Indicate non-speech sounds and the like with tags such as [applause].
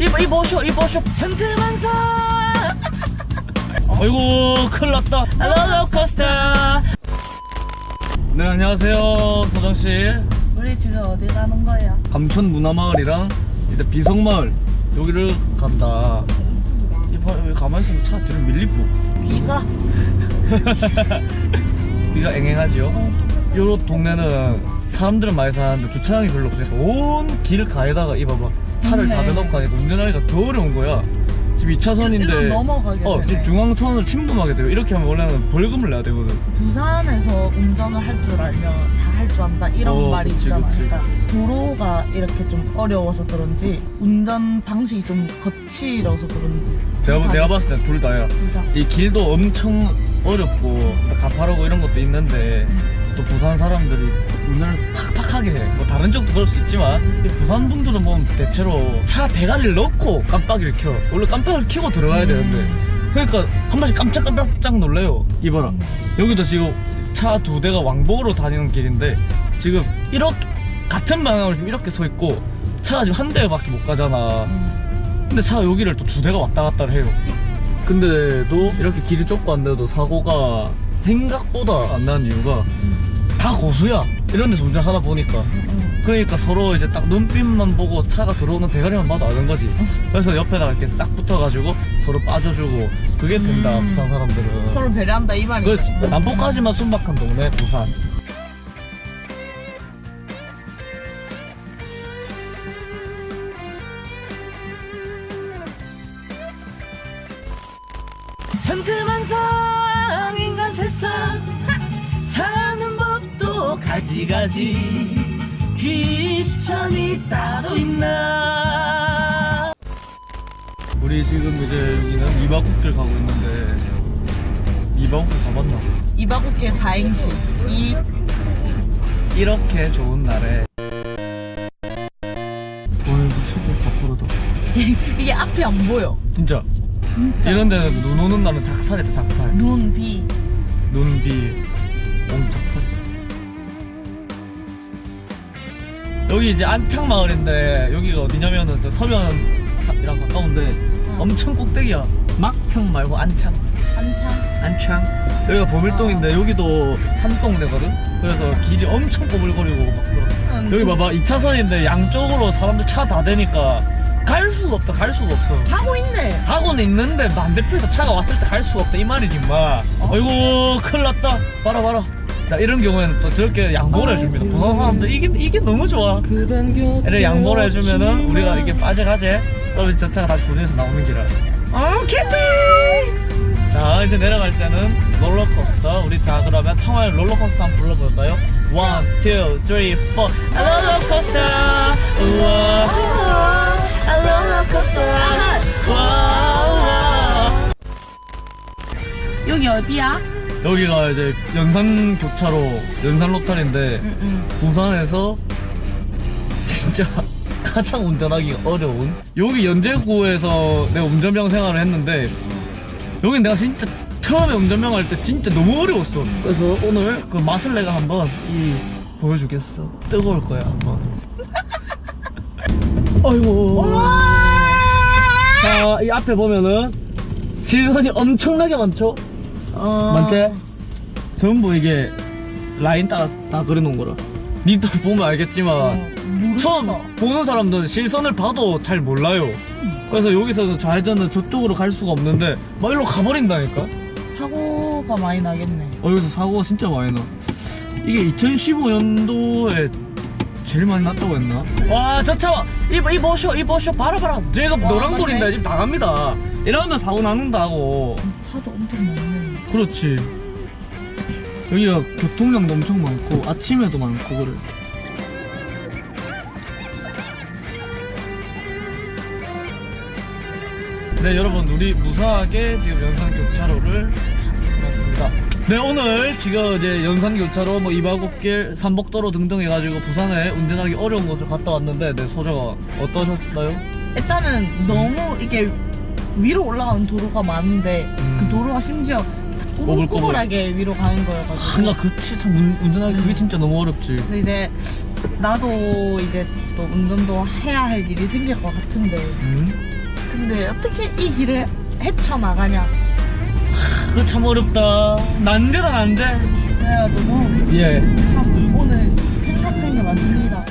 이보 이보쇼 이보쇼 튼튼한 사. 아이고 큰일 났다. 롤러코스터. 네 안녕하세요 서정씨. 우리 지금 어디 가는 거야? 감천 문화마을이랑 일단 비성마을 여기를 간다. 이봐 여기 가만히 있으면 차 뒤로 밀리고. 비가? [laughs] 비가 앵앵하지요? 요 동네는 사람들은 많이 사는데 주차장이 별로 없으니까 온 길을 가에다가 이봐봐 차를 다 네. 대놓고 가니까 운전하기가 더 어려운 거야 지금 2차선인데 일로 넘어가게 어 되네. 지금 중앙선을 침범하게 돼요 이렇게 하면 원래는 벌금을 내야 되거든 부산에서 운전을 할 줄 알면 다 할 줄 안다 이런 어, 말이 그치, 있잖아. 그치. 그러니까 도로가 이렇게 좀 어려워서 그런지 운전 방식이 좀 거칠어서 그런지. 내가, 다 내가 봤을 땐 둘 다야 둘 다. 이 길도 엄청 어렵고 가파르고 이런 것도 있는데 또 부산 사람들이 운전을 해. 뭐 다른 쪽도 그럴 수 있지만 이 부산 분들은 보면 대체로 차 대가리를 넣고 깜빡이를 켜. 원래 깜빡이를 켜고 들어가야 되는데 그러니까 한 번씩 깜짝깜짝 놀래요. 이봐라 여기도 지금 차 두 대가 왕복으로 다니는 길인데 지금 이렇게 같은 방향으로 지금 이렇게 서 있고 차가 지금 한 대밖에 못 가잖아. 음. 근데 차 여기를 또 두 대가 왔다 갔다 해요. 근데도 이렇게 길이 좁고 안 돼도 사고가 생각보다 안 나는 이유가 다 고수야. 이런 데서 운전하다 보니까. 음. 그러니까 서로 이제 딱 눈빛만 보고 차가 들어오는 대가리만 봐도 아는 거지. 그래서 옆에다가 이렇게 싹 붙어가지고 서로 빠져주고 그게 된다, 음. 부산 사람들은. 서로 배려한다 이 말이지. 그렇지. 남북까지만 순박한 동네, 부산. 틈틈한 상인 가지가지 귀천이 따로 있나 우리 지금 이제 여기는 이바국길 가고 있는데 이바국길 가봤나? 이바국길 4행시. 이 이렇게 좋은 날에 오늘 진짜 가파르다 이게 앞이 안 보여. 진짜 진짜. 이런 데는 눈 오는 날은 작살이다 작살 눈, 비. 눈, 비, 온 작살 여기 이제 안창마을인데 여기가 어디냐면은 저 서면이랑 가까운데 엄청 꼭대기야. 막창 말고 안창. 한창. 안창. 여기가 보밀동인데 여기도 산동네거든? 그래서 길이 엄청 꼬불거리고 막 그러 음, 여기 봐봐. 2차선인데 양쪽으로 사람들 차 다 대니까 갈 수가 없다. 갈 수가 없어. 가고 있네. 가고는 있는데 반대편에서 차가 왔을 때 갈 수가 없다. 이 말이지 임마. 아이고 큰일 났다. 봐라 봐라 자 이런 경우에는 또 저렇게 양보를 해줍니다. 부산 사람들 이게 이게 너무 좋아. 이렇게 양보를 해주면은 우리가 이게 빠져가지. 그러면 저 차가 다시 구조에서 나오는 길이야 어 캐티 자 이제 내려갈 때는 롤러코스터. 우리 다 그러면 청하의 롤러코스터 한번 불러볼까요? 원, 투, 쓰리, 포 롤러코스터! 우와. 롤러코스터. 와. 여기 어디야? 여기가 이제 연산 교차로 연산 로탈인데 응, 응. 부산에서 진짜 [laughs] 가장 운전하기 어려운 여기 연제구에서 내가 운전병 생활을 했는데 여기 내가 진짜 처음에 운전병 할 때 진짜 너무 어려웠어. 그래서 오늘 그 맛을 내가 한번 이 보여주겠어. 뜨거울 거야 한번. [laughs] 아이고. 자, 이 앞에 보면은 실선이 엄청나게 많죠? 어... 맞지? 전부 이게 라인 따라 다 그려놓은 거라. 니도 보면 알겠지만 어, 처음 모르겠다. 보는 사람들은 실선을 봐도 잘 몰라요. 그래서 여기서 좌회전은 저쪽으로 갈 수가 없는데 막 일로 가버린다니까. 사고가 많이 나겠네. 어, 여기서 사고가 진짜 많이 나. 이게 2015년도에 제일 많이 났다고 했나? 와, 저 차, 이, 이 보쇼, 이 보쇼, 봐라, 봐라. 와, 노란불인데 맞네. 지금 다 갑니다. 이러면 사고 나는다고. 차도 엄청 많네. 그렇지. 여기가 교통량도 엄청 많고 아침에도 많고 그래. 네 여러분 우리 무사하게 지금 연산 교차로를 지났습니다. 네 오늘 지금 이제 연산 교차로 뭐 이바곡길 삼복도로 등등 해가지고 부산에 운전하기 어려운 곳을 갔다 왔는데 네 소저가 어떠셨나요? 일단은 너무 이게 위로 올라가는 도로가 많은데 음. 그 도로가 심지어 먹을 거 꼬불꼬불하게 위로 가는 거여가지고 아, 하나 그치서 운전하기 그게 진짜 너무 어렵지. 그래서 이제 나도 이제 또 운전도 해야 할 일이 생길 것 같은데 음? 근데 어떻게 이 길을 헤쳐나가냐 그참 어렵다. 난데다 난데 그래가지고 예. 참 오늘 생각하는 게 맞습니다